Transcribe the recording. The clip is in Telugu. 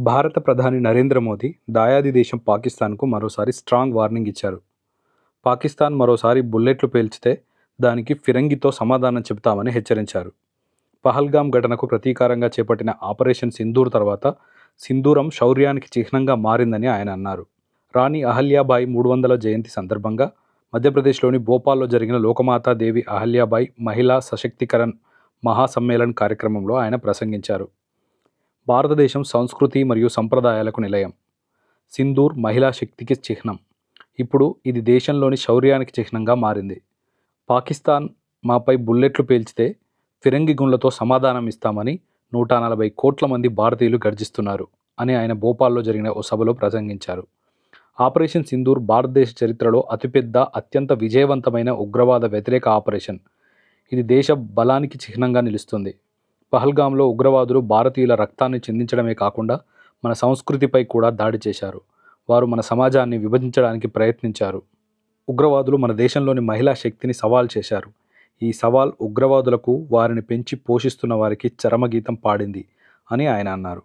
భారత ప్రధాని నరేంద్ర మోదీ దాయాది దేశం పాకిస్తాన్కు మరోసారి స్ట్రాంగ్ వార్నింగ్ ఇచ్చారు. పాకిస్తాన్ మరోసారి బుల్లెట్లు పేల్చితే దానికి ఫిరంగితో సమాధానం చెబుతామని హెచ్చరించారు. పహల్గాం ఘటనకు ప్రతీకారంగా చేపట్టిన ఆపరేషన్ సింధూర్ తర్వాత సింధూరం శౌర్యానికి చిహ్నంగా మారిందని ఆయన అన్నారు. రాణి అహల్యాబాయి మూడు వందల జయంతి సందర్భంగా మధ్యప్రదేశ్లోని భోపాల్లో జరిగిన లోకమాతాదేవి అహల్యాబాయి మహిళా సశక్తికరణ్ మహాసమ్మేళన్ కార్యక్రమంలో ఆయన ప్రసంగించారు. భారతదేశం సంస్కృతి మరియు సంప్రదాయాలకు నిలయం. సింధూర్ మహిళా శక్తికి చిహ్నం. ఇప్పుడు ఇది దేశంలోని శౌర్యానికి చిహ్నంగా మారింది. పాకిస్తాన్ మాపై బుల్లెట్లు పేల్చితే ఫిరంగి గుండ్లతో సమాధానం ఇస్తామని నూట నలభై కోట్ల మంది భారతీయులు గర్జిస్తున్నారు అని ఆయన భోపాల్లో జరిగిన ఓ సభలో ప్రసంగించారు. ఆపరేషన్ సింధూర్ భారతదేశ చరిత్రలో అతిపెద్ద అత్యంత విజయవంతమైన ఉగ్రవాద వ్యతిరేక ఆపరేషన్. ఇది దేశ బలానికి చిహ్నంగా నిలుస్తుంది. పహల్గాంలో ఉగ్రవాదులు భారతీయుల రక్తాన్ని చిందించడమే కాకుండా మన సంస్కృతిపై కూడా దాడి చేశారు. వారు మన సమాజాన్ని విభజించడానికి ప్రయత్నించారు. ఉగ్రవాదులు మన దేశంలోని మహిళా శక్తిని సవాల్ చేశారు. ఈ సవాల్ ఉగ్రవాదులకు వారిని పెంచి పోషిస్తున్న వారికి చరమగీతం పాడింది అని ఆయన అన్నారు.